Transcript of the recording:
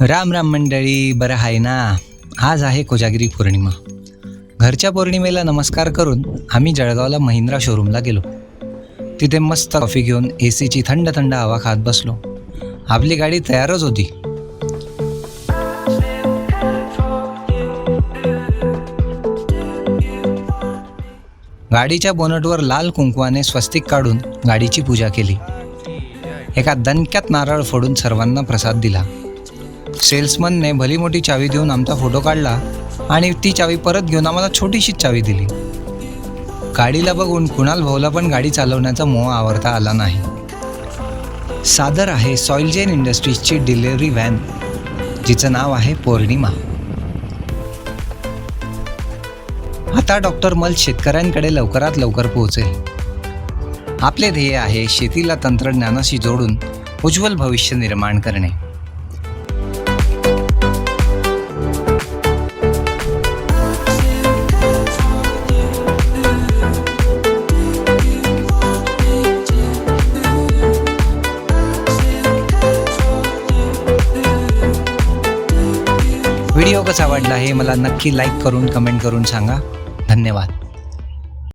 राम राम मंडळी बरं आहे ना? आज आहे कोजागिरी पौर्णिमा. घरच्या पौर्णिमेला नमस्कार करून आम्ही जळगावला महिंद्रा शोरूमला गेलो. तिथे मस्त कॉफी घेऊन ए सीची थंड थंड हवा खात बसलो. आपली गाडी तयारच होती. गाडीच्या बोनटवर लाल कुंकवाने स्वस्तिक काढून गाडीची पूजा केली. एका दणक्यात नारळ फोडून सर्वांना प्रसाद दिला. सेल्समनने भली मोठी चावी देऊन आमचा फोटो काढला आणि ती चावी परत घेऊन आम्हाला छोटीशी चावी दिली. गाडीला बघून कुणाल भाऊला पण गाडी चालवण्याचा मोह आवरता आला नाही. सादर आहे सॉइलजेन इंडस्ट्रीजची डिलिव्हरी व्हॅन जिचं नाव आहे पौर्णिमा. आता डॉक्टर मल शेतकऱ्यांकडे लवकरात लवकर पोहोचेल. आपले ध्येय आहे शेतीला तंत्रज्ञानाशी जोडून उज्ज्वल भविष्य निर्माण करणे. व्हिडिओ कसा वाटला हे मला नक्की लाईक करून कमेंट करून सांगा. धन्यवाद.